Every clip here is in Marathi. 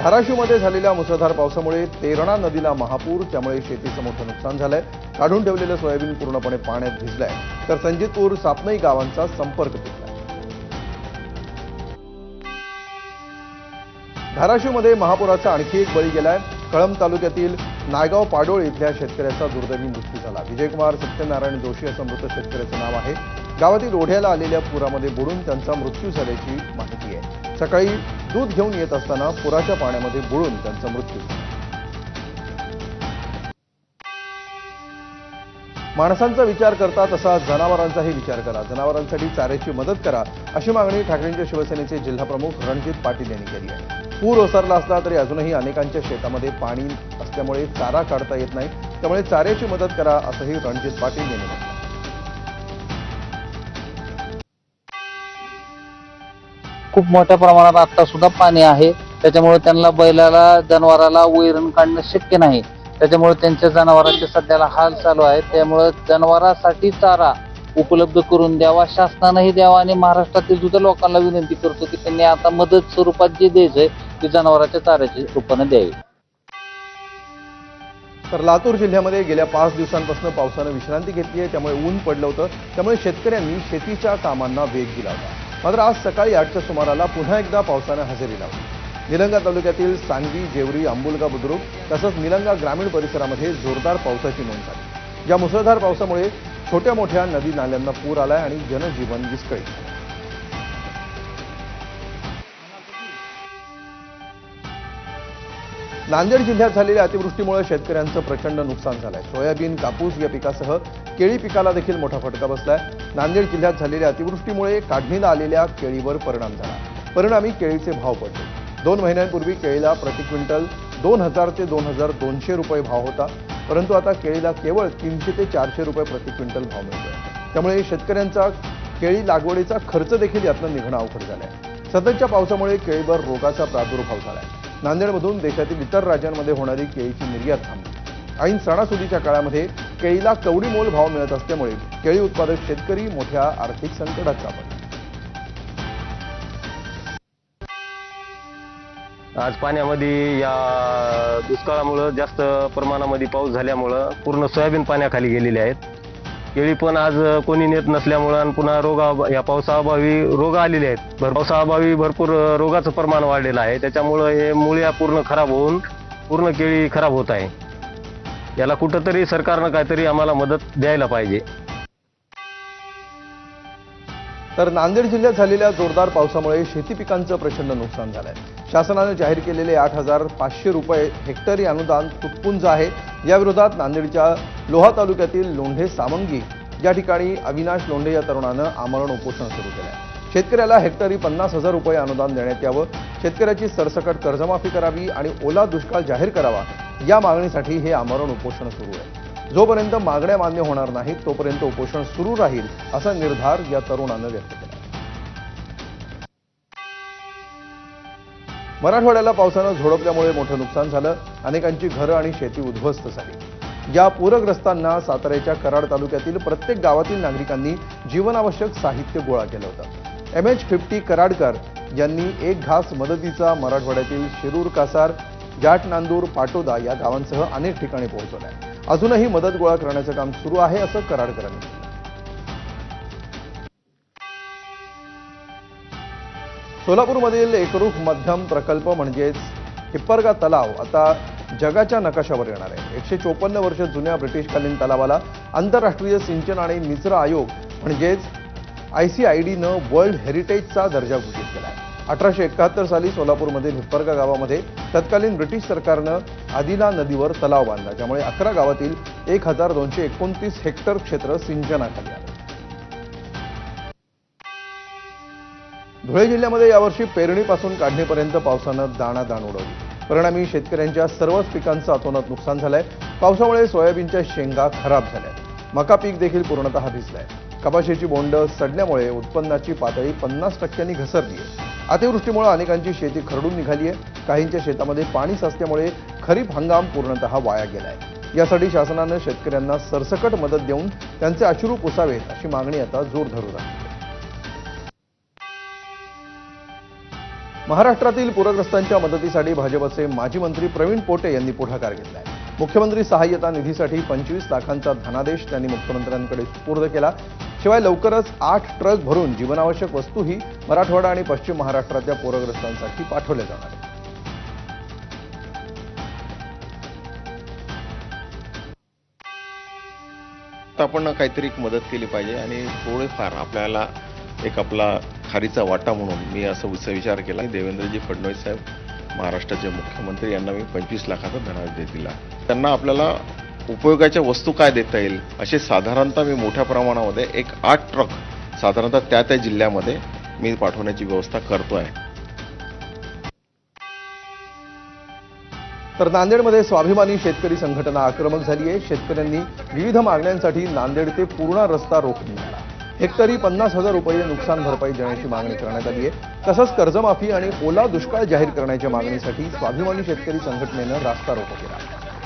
धाराशिवमध्ये झालेल्या मुसळधार पावसामुळे तेरणा नदीला महापूर त्यामुळे शेतीचं मोठं नुकसान झालंय. काढून ठेवलेलं सोयाबीन पूर्णपणे पाण्यात भिजलंय. तर संजितपूर सापनई गावांचा संपर्क तुटलाय. धाराशिवमध्ये महापुराचा आणखी एक बळी गेलाय. कळंब तालुक्यातील नायगाव पाडोळ इथल्या शेतकऱ्याचा दुर्दैवी मृत्यू झाला. विजयकुमार सत्यनारायण जोशी असं मृत शेतकऱ्याचं नाव आहे. गावातील ओढ्याला आलेल्या पुरामध्ये बुडून त्यांचा मृत्यू झाल्याची माहिती आहे. सकाळी दूध घेऊन येत असताना पुराच्या पाण्यामध्ये बुडून त्यांचा मृत्यू माणसांचा विचार करता तसा जनावरांचाही विचार करा. जनावरांसाठी चाऱ्याची मदत करा अशी मागणी ठाकरेंच्या शिवसेनेचे जिल्हाप्रमुख रणजित पाटील यांनी केली आहे. पूर ओसरला असला तरी अजूनही अनेकांच्या शेतामध्ये पाणी असल्यामुळे चारा काढता येत नाही. त्यामुळे चाऱ्याची मदत करा असंही रणजित पाटील यांनी म्हटलं. खूप मोठ्या प्रमाणात आता सुद्धा पाणी आहे. त्याच्यामुळे त्यांना बैलाला जनावराला वैरण काढणं शक्य नाही. त्याच्यामुळे त्यांच्या जनावरांचे सध्याला हाल चालू आहेत त्यामुळे जनावरांसाठी चारा उपलब्ध करून द्यावा शासनानंही द्यावा आणि महाराष्ट्रातील सुद्धा लोकांना विनंती करतो की त्यांनी आता मदत स्वरूपात जे द्यायचंय ते जनावरांच्या चाऱ्याच्या रूपाने द्यावी. तर लातूर जिल्ह्यामध्ये गेल्या पाच दिवसांपासून पावसानं विश्रांती घेतली आहे. त्यामुळे ऊन पडलं होतं. त्यामुळे शेतकऱ्यांनी शेतीच्या कामांना वेग दिला होता. मात्र आज सकाळी आठच्या सुमाराला पुन्हा एकदा पावसानं हजेरी लावली. निलंगा तालुक्यातील सांगवी जेवरी आंबुलगा बुद्रुक तसंच निलंगा ग्रामीण परिसरामध्ये जोरदार पावसाची नोंद झाली. या मुसळधार पावसामुळे छोट्या मोठ्या नदी नाल्यांना पूर आलाय आणि जनजीवन विस्कळीत नांदेड जिल्ह्यात झालेल्या अतिवृष्टीमुळे शेतकऱ्यांचं प्रचंड नुकसान झालंय. सोयाबीन कापूस या पिकासह केळी पिकाला देखील मोठा फटका बसलाय. नांदेड जिल्ह्यात झालेल्या अतिवृष्टीमुळे काढणीला आलेल्या केळीवर परिणाम झाला. परिणामी केळीचे भाव पडले. दोन महिन्यांपूर्वी केळीला प्रति क्विंटल दोन हजार ते दोन हजार दोनशे रुपये भाव होता. परंतु आता केळीला केवळ तीनशे ते चारशे रुपये प्रति क्विंटल भाव मिळतोय. त्यामुळे शेतकऱ्यांचा केळी लागवडीचा खर्च देखील यातनं निघणं अवघड झालाय. सततच्या पावसामुळे केळीवर रोगाचा प्रादुर्भाव झालाय. नांदेडमधून देशातील इतर राज्यांमध्ये होणारी केळीची निर्यात थांबली. ऐन सणासुदीच्या काळामध्ये केळीला कवडी मोल भाव मिळत असल्यामुळे केळी उत्पादक शेतकरी मोठ्या आर्थिक संकटात सापडले. आज पाण्यामध्ये या दुष्काळामुळं जास्त प्रमाणामध्ये पाऊस झाल्यामुळं पूर्ण सोयाबीन पाण्याखाली गेलेले आहेत. केळी पण आज कोणी नेत नसल्यामुळं आणि पुन्हा रोगा या पावसाअभावी रोग आलेले आहेत. भर पावसाअभावी भरपूर रोगाचं प्रमाण वाढलेलं आहे. त्याच्यामुळं हे मुळ्या पूर्ण खराब होऊन पूर्ण केळी खराब होत आहे. याला कुठंतरी सरकारनं काहीतरी आम्हाला मदत द्यायला पाहिजे. तर नांदेड जिल्ह्यात झालेल्या जोरदार पावसामुळे शेती पिकांचं प्रचंड नुकसान झालं आहे शासनानं जाहीर केलेले आठ हजार पाचशे रुपये हेक्टरी अनुदान तुटपुंज आहे. याविरोधात नांदेडच्या लोहा तालुक्यातील लोंढे सामंगी या ठिकाणी अविनाश लोंढे या तरुणानं आमरण उपोषण सुरू केलं आहे शेतकऱ्याला हेक्टरी पन्नास हजार रुपये अनुदान देण्यात यावं शेतकऱ्याची सरसकट कर्जमाफी करावी आणि ओला दुष्काळ जाहीर करावा या मागणीसाठी हे आमरण उपोषण सुरू आहे. जोपर्यंत मागण्या मान्य होणार नाहीत तोपर्यंत उपोषण सुरू राहील असा निर्धार या तरुणानं व्यक्त केला. मराठवाड्याला पावसानं झोडपल्यामुळे मोठं नुकसान झालं. अनेकांची घरं आणि शेती उद्ध्वस्त झाली. या पूरग्रस्तांना साताऱ्याच्या कराड तालुक्यातील प्रत्येक गावातील नागरिकांनी जीवनावश्यक साहित्य गोळा केलं होतं. एम एच फिफ्टी कराडकर यांनी एक घास मदतीचा मराठवाड्यातील शिरूर कासार जाट नांदूर पाटोदा या गावांसह अनेक ठिकाणी पोहोचवलाय. अजूनही मदत गोळा करण्याचं काम सुरू आहे असं कराडकरांनी सोलापूरमधील एकरूप मध्यम प्रकल्प म्हणजेच हिप्परगा तलाव आता जगाच्या नकाशावर येणार आहे. एकशे चोपन्न वर्ष जुन्या ब्रिटिशकालीन तलावाला आंतरराष्ट्रीय सिंचन आणि निचरा आयोग म्हणजेच आय सी आय डीनं वर्ल्ड हेरिटेजचा दर्जा घोषित केला आहे. अठराशे एकाहत्तर साली सोलापूरमधील हिप्परगा गावामध्ये तत्कालीन ब्रिटिश सरकारनं आदिला नदीवर तलाव बांधला ज्यामुळे अकरा गावातील एक हजार दोनशे एकोणतीस हेक्टर क्षेत्र सिंचनाखाली आलं. धुळे जिल्ह्यामध्ये यावर्षी पेरणीपासून काढणीपर्यंत पावसानं दाणादाण उडवली. परिणामी शेतकऱ्यांच्या सर्वच पिकांचं अतोनात नुकसान झालंय. पावसामुळे सोयाबीनच्या शेंगा खराब झाल्या. मका पीक देखील पूर्णतः भिजलंय. कपाशीची बोंड सडल्यामुळे उत्पन्नाची पातळी पन्नास टक्क्यांनी घसरली आहे. अतिवृष्टीमुळे अनेकांची शेती खरडून निघाली आहे. काहींच्या शेतामध्ये पाणी साचल्यामुळे खरीप हंगाम पूर्णतः वाया गेलाय. यासाठी शासनानं शेतकऱ्यांना सरसकट मदत देऊन त्यांचे अश्रू पुसावेत अशी मागणी आता जोर धरू लागली महाराष्ट्रातील पूरग्रस्तांच्या मदतीसाठी भाजपचे माजी मंत्री प्रवीण पोटे यांनी पुढाकार घेतलाय. मुख्यमंत्री सहाय्यता निधीसाठी पंचवीस लाखांचा धनादेश त्यांनी मुख्यमंत्र्यांकडे सुपूर्द केला. शिवाय लवकरच आठ ट्रक भरून जीवनावश्यक वस्तूही मराठवाडा आणि पश्चिम महाराष्ट्रातल्या पूरग्रस्तांसाठी पाठवल्या जाणार आहेत. आपण काहीतरी मदत केली पाहिजे आणि थोडेफार आपल्याला एक आपला खारीचा वाटा म्हणून मी असं विचार केला. देवेंद्रजी फडणवीस साहेब महाराष्ट्राचे मुख्यमंत्री यांना मी पंचवीस लाखाचा धनादेश दिला त्यांना आपल्याला उपयोगाच्या वस्तू काय देता येईल? असे साधारणतः मी मोठ्या प्रमाणामध्ये एक आठ ट्रक साधारणतः त्या त्या जिल्ह्यामध्ये मी पाठवण्याची व्यवस्था करतो आहे तर नांदेडमध्ये स्वाभिमानी शेतकरी संघटना आक्रमक झाली आहे शेतकऱ्यांनी विविध मागण्यांसाठी नांदेड ते पूर्णा रस्ता रोखली नेला हेक्टरी पन्नास हजार रुपये नुकसान भरपाई देण्याची मागणी करण्यात आली आहे. तसंच कर्जमाफी आणि ओला दुष्काळ जाहीर करण्याच्या मागणीसाठी स्वाभिमानी शेतकरी संघटनेनं रास्ता रोको केला.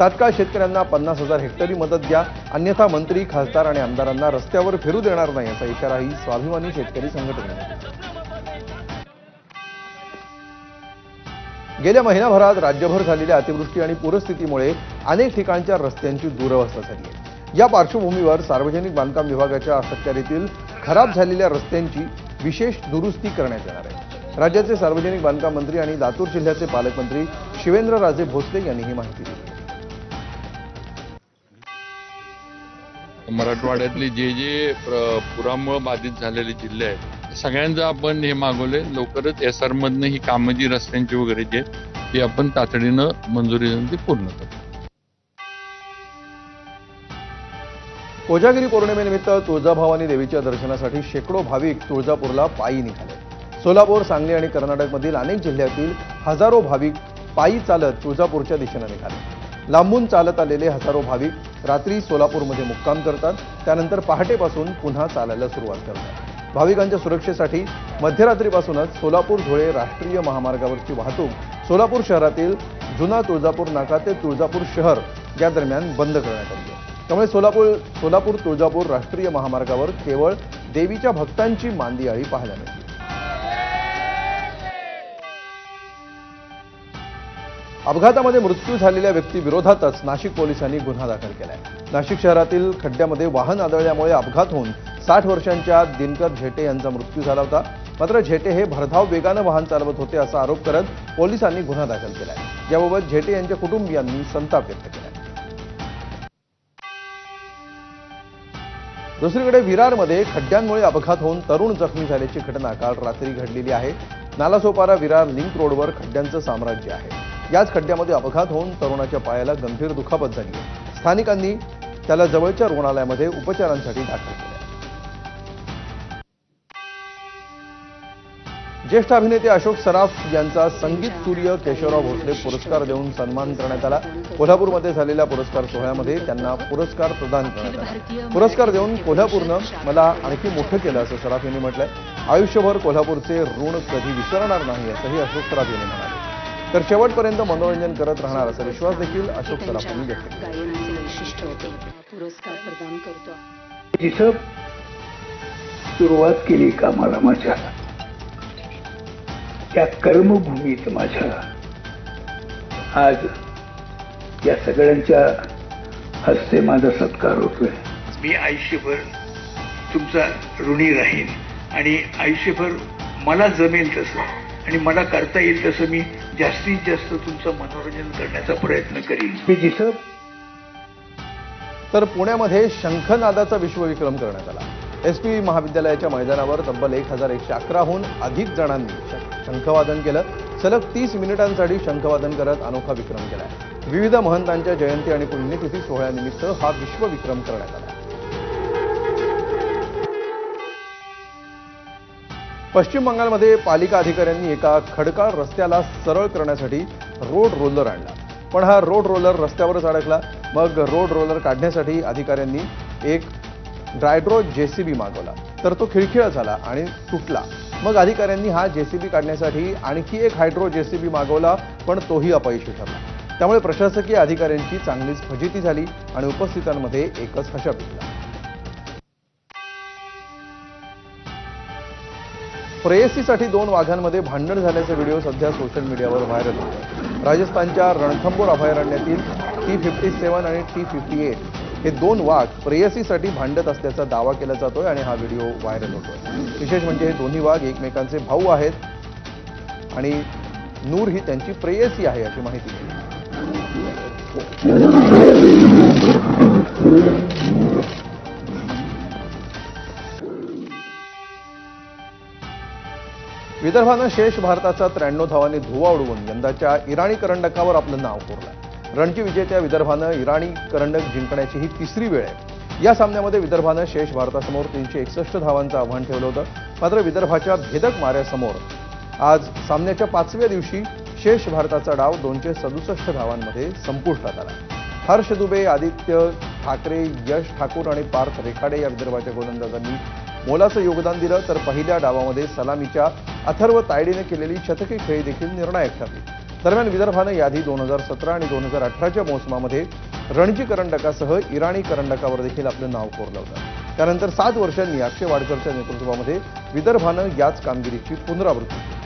तात्काळ शेतकऱ्यांना पन्नास हजार हेक्टरी मदत द्या. अन्यथा मंत्री खासदार आणि आमदारांना रस्त्यावर फिरू देणार नाही असा इशाराही स्वाभिमानी शेतकरी संघटनेनं गेल्या महिनाभरात राज्यभर झालेल्या अतिवृष्टी आणि पूरस्थितीमुळे अनेक ठिकाणच्या रस्त्यांची दुरवस्था झाली आहे. या पार्श्वभूमीवर सार्वजनिक बांधकाम विभागाच्या अखत्यारीतील खराब झालेल्या रस्त्यांची विशेष दुरुस्ती करण्यात येणार आहे. राज्याचे सार्वजनिक बांधकाम मंत्री आणि लातूर जिल्ह्याचे पालकमंत्री शिवेंद्रराजे भोसले यांनी ही माहिती दिली. मराठवाड्यातले जे जे पुरामुळे बाधित झालेले जिल्हे आहेत सगळ्यांचं आपण हे मागवले लवकरच एस आर मधनं ही कामं जी रस्त्यांची वगैरे जे आहेत, ती आपण तातडीनं मंजुरी देऊन ती पूर्ण करतो. कोजागिरी पौर्णिमेनिमित्त तुळजाभवानी देवीच्या दर्शनासाठी शेकडो भाविक तुळजापूरला पायी निघाले. सोलापूर सांगली आणि कर्नाटकमधील अनेक जिल्ह्यातील हजारो भाविक पायी चालत तुळजापूरच्या दिशेनं निघाले. लांबून चालत आलेले हजारो भाविक रात्री सोलापूरमध्ये मुक्काम करतात. त्यानंतर पहाटेपासून पुन्हा चालायला सुरुवात करतात. भाविकांच्या सुरक्षेसाठी मध्यरात्रीपासूनच सोलापूर धुळे राष्ट्रीय महामार्गावरची वाहतूक सोलापूर शहरातील जुना तुळजापूर नाका ते तुळजापूर शहर या दरम्यान बंद करण्यात आली आहे. त्यामुळे सोलापूर सोलापूर तुळजापूर राष्ट्रीय महामार्गावर केवळ देवीच्या भक्तांची मांदियाळी पाहायला मिळते अपघातामध्ये मृत्यू झालेल्या व्यक्तीविरोधातच नाशिक पोलिसांनी गुन्हा दाखल केलाय. नाशिक शहरातील खड्ड्यामध्ये वाहन आदळल्यामुळे अपघात होऊन साठ वर्षांच्या दिनकर झेटे यांचा मृत्यू झाला होता. मात्र झेटे हे भरधाव वेगानं वाहन चालवत होते असा आरोप करत पोलिसांनी गुन्हा दाखल केलाय. याबाबत झेटे यांच्या कुटुंबियांनी संताप व्यक्त केला दुसरीकडे विरारमध्ये खड्ड्यांमुळे अपघात होऊन तरुण जखमी झाल्याची घटना काल रात्री घडलेली आहे. नालासोपारा विरार लिंक रोडवर खड्ड्यांचं साम्राज्य आहे. याच खड्ड्यामध्ये अपघात होऊन तरुणाच्या पायाला गंभीर दुखापत झाली स्थानिकांनी त्याला जवळच्या रुग्णालयामध्ये उपचारांसाठी दाखल केलं. ज्येष्ठ अभिनेते अशोक सराफ यांचा संगीत सूर्य केशवराव भोसले पुरस्कार देऊन सन्मान करण्यात आला. कोल्हापूरमध्ये झालेल्या पुरस्कार सोहळ्यामध्ये त्यांना पुरस्कार प्रदान करण्यात आला. पुरस्कार देऊन कोल्हापूरनं मला आणखी मोठं केलं असं सराफ यांनी म्हटलंय. आयुष्यभर कोल्हापूरचे ऋण कधी विसरणार नाही असंही अशोक सराफ यांनी म्हणाले. तर शेवटपर्यंत मनोरंजन करत राहणार असा विश्वास देखील अशोक सराफ यांनी व्यक्त केला. सुरुवात केली कामाला माझ्या त्या कर्मभूमीत माझ्या. आज या सगळ्यांच्या हस्ते माझा सत्कार होतोय. मी आयुष्यभर तुमचा ऋणी राहीन आणि आयुष्यभर मला जमेल तसं आणि मला करता येईल तसं मी जास्तीत जास्त तुमचं मनोरंजन करण्याचा प्रयत्न करीन. मी जिथं तर पुण्यामध्ये शंखनादाचा विश्वविक्रम करण्यात आला. एस पी महाविद्यालयाच्या मैदानावर तब्बल एक हजार एकशे अकराहून अधिक जणांनी शंखवादन केलं. सलग तीस मिनिटांसाठी शंखवादन करत अनोखा विक्रम केला विविध महंतांच्या जयंती आणि पुण्यतिथी सोहळ्यानिमित्त हा विश्वविक्रम करण्यात आला. पश्चिम बंगालमध्ये पालिका अधिकाऱ्यांनी एका खडकाळ रस्त्याला सरळ करण्यासाठी रोड रोलर आणला. पण हा रोड रोलर रस्त्यावरच अडकला. मग रोड रोलर काढण्यासाठी अधिकाऱ्यांनी एक ड्रायड्रो जेसीबी मागवला. तर तो खिळखिळा झाला आणि तुटला मग अधिकाऱ्यांनी हा जेसीबी काढण्यासाठी आणखी एक हायड्रो जेसीबी मागवला पण तोही अपयशी ठरला. त्यामुळे प्रशासकीय अधिकाऱ्यांची चांगलीच फजिती झाली आणि उपस्थितांमध्ये एकच हशा पिकला प्रेयसीसाठी दोन वाघांमध्ये भांडण झाल्याचा व्हिडिओ सध्या सोशल मीडियावर व्हायरल होतो राजस्थानच्या रणथंबोर अभयारण्यातील टी फिफ्टी सेवन आणि टी फिफ्टी एट हे दोन वाघ प्रेयसीसाठी भांडत असल्याचा दावा केला जातोय आणि हा व्हिडिओ व्हायरल होतोय. विशेष म्हणजे हे दोन्ही वाघ एकमेकांचे भाऊ आहेत आणि नूर ही त्यांची प्रेयसी आहे अशी माहिती. विदर्भानं शेष भारताचा त्र्याण्णव धावांनी धुवा उडवून यंदाच्या इराणी करंडकावर आपलं नाव कोरलं रणजी विजेत्या विदर्भानं इराणी करंडक जिंकण्याची ही तिसरी वेळ आहे. या सामन्यामध्ये विदर्भानं शेष भारतासमोर तीनशे एकसष्ट धावांचं आव्हान ठेवलं होतं. मात्र विदर्भाच्या भेदक माऱ्यासमोर आज सामन्याच्या पाचव्या दिवशी शेष भारताचा डाव दोनशे सदुसष्ट धावांमध्ये संपुष्टात आला. हर्ष दुबे आदित्य ठाकरे यश ठाकूर आणि पार्थ रेखाडे या विदर्भाच्या गोलंदाजांनी मोलाचं योगदान दिलं. तर पहिल्या डावामध्ये सलामीच्या अथर्व तायडीने केलेली शतकी खेळी देखील निर्णायक ठरली. दरम्यान विदर्भानं यादी दोन हजार सतरा आणि दोन हजार अठराच्या मोसमामध्ये रणजी करंडकासह इराणी करंडकावर देखील आपलं नाव कोरलं होतं. त्यानंतर सात वर्षांनी अक्षय वाडकरच्या नेतृत्वामध्ये विदर्भानं याच कामगिरीची पुनरावृत्ती केली.